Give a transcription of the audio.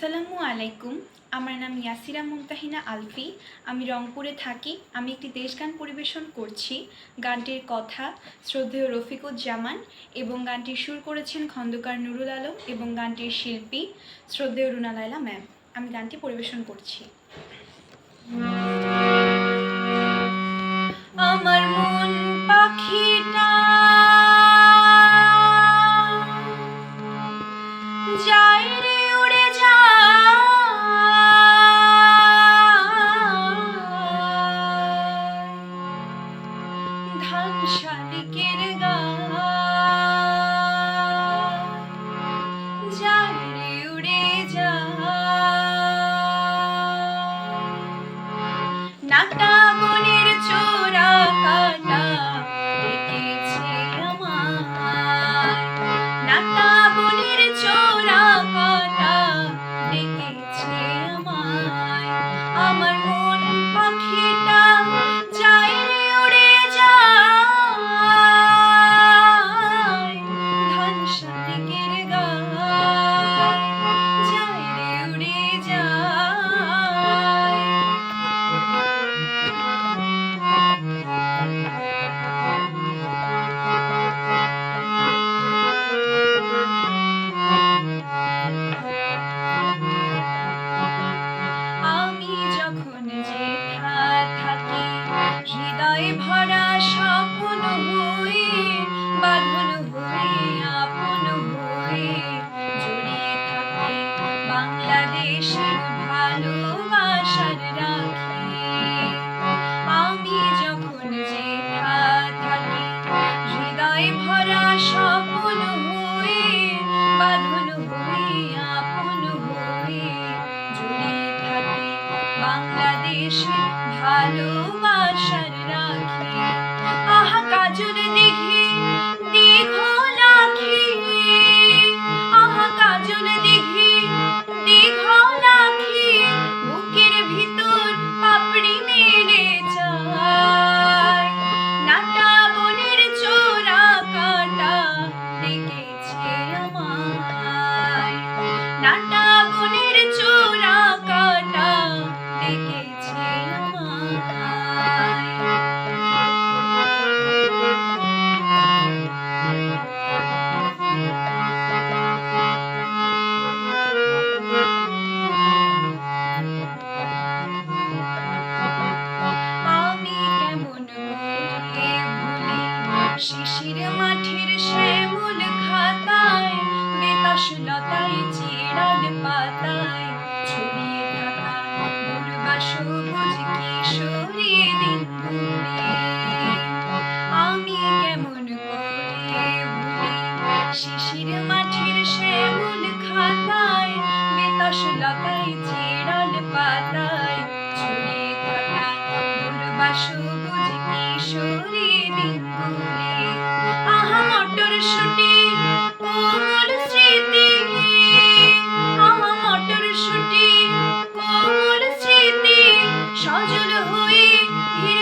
আসসালামু আলাইকুম। আমার নাম ইয়াসিরা মুমতাহিনা আলফি। আমি রংপুরে থাকি। আমি একটি দেশগান পরিবেশন করছি। গানটির কথা শ্রদ্ধেয় রফিকুজ্জামান এবং গানটির সুর করেছেন খন্দকার নুরুল আলম এবং গানটির শিল্পী শ্রদ্ধেয় রুনা লায়লা ম্যাম। আমি গানটি পরিবেশন করছি। আমার মন পাখিটা যায় ধান শালিকের গায় হৃদয়ে ভরা স্বপ্ন হই বাঁধন হই আপন হই। জড়িয়ে থাকে বাংলাদেশের ভালোবাসার বাংলাদেশের ভালোবাসার রাখি। আহা কাজল দিঘি শিশির মাঠের শ্যামল খাতায় বেতাস লতায় চিড়াল পাতায়। তুই